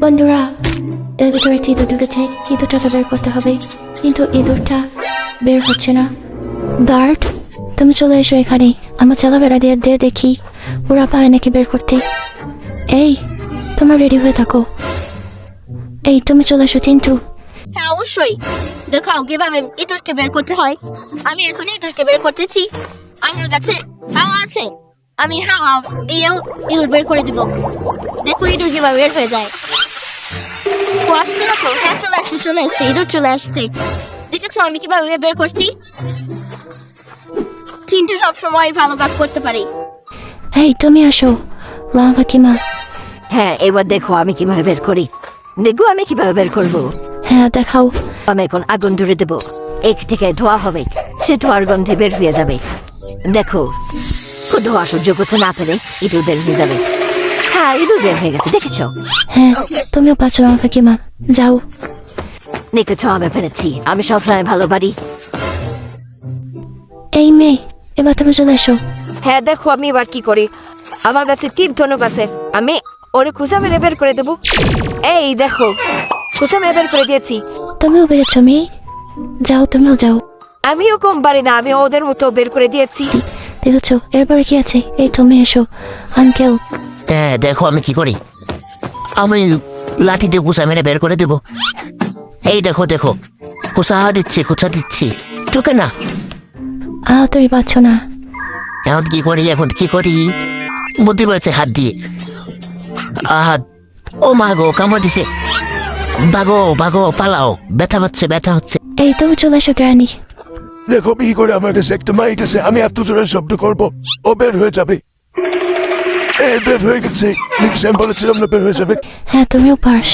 বন্ধুরা এর ভিতরে একটি ইঁদুর ঢুকেছে ইঁদুরটাকে বের করতে হবে। কিন্তু ইঁদুরটা বের হচ্ছে না। গার্ড, তুমি চলে এসো এখানে। আমার চালাবেড়া দিয়ে দিয়ে দেখি ওরা পারে নাকি বের করতে। এই, তোমার রেডি হয়ে থাকো। এই, তুমি চলে এসো, চিন্টু। হ্যাঁ অবশ্যই। দেখাও কীভাবে ইঁদুরকে বের করতে হয়। আমি এখন ইঁদুরকে বের করতেছি। আমার কাছে হাওয়া আছে। আমি হাওয়া ইঁদুর বের করে দেখো হয়ে এবার দেখো আমি কীভাবে বের করি দেখব আমি কীভাবে বের করব হ্যাঁ দেখাও আমি এখন আগুন ধরে দেবো এক থেকে ধোয়া হবে সে ধোয়ার গন্ধে বের হয়ে যাবে দেখো ধোয়া সহ্য করতে না পেরে ইঁদুর বের হয়ে যাবে হ্যাঁ ইঁদুর বের হয়ে গেছে দেখেছ? হ্যাঁ তুমিও পাচ্ছ রাম কাকিমা যাও। দেখেছ আমি পেরেছি আমি সবসময় ভালো পারি। এই মেয়ে এবার তুমি চলে এসো। হ্যাঁ দেখো আমি এবার কি করি। আমার কাছে তীর ধনুক আছে আমি ওরে খুঁজা মেরে বের করে দেবো। এই দেখো খুঁজা মেরে বের করে দিয়েছি। তুমিও বেড়েছ মেয়ে? যাও তুমিও যাও। আমিও কম পারি না আমি ওদের মতো বের করে দিয়েছি। দেখেছ এরপরে কি আছে? এই তুমি এসো। আঙ্কেল। হ্যাঁ দেখো আমি কি করি। আমি লাঠি দিয়ে কুসা মেরে বের করে দেব। এই দেখো দেখো। কুসা দিচ্ছি কুসা দিচ্ছি। ঢুকে না। আ তুমি পাচ্ছ না। এখন কি করি এখন কি করি? বুদ্ধি পেরেছে হাত দিয়ে। আহ ও মা গো কামড় দিছে। বাগো বাগো পালাও। ব্যথা হচ্ছে ব্যথা হচ্ছে। এই তুমি চলে এসো গ্রানি। দেখো, কি করে আমার কাছে একটা মাইক আছে? আমি এত জোরে শব্দ করব, ও বের হয়ে যাবে। এ বের হয়ে গেছে। বলেছিলাম না বের হয়ে যাবে। হ্যাঁ তুমিও পার্স।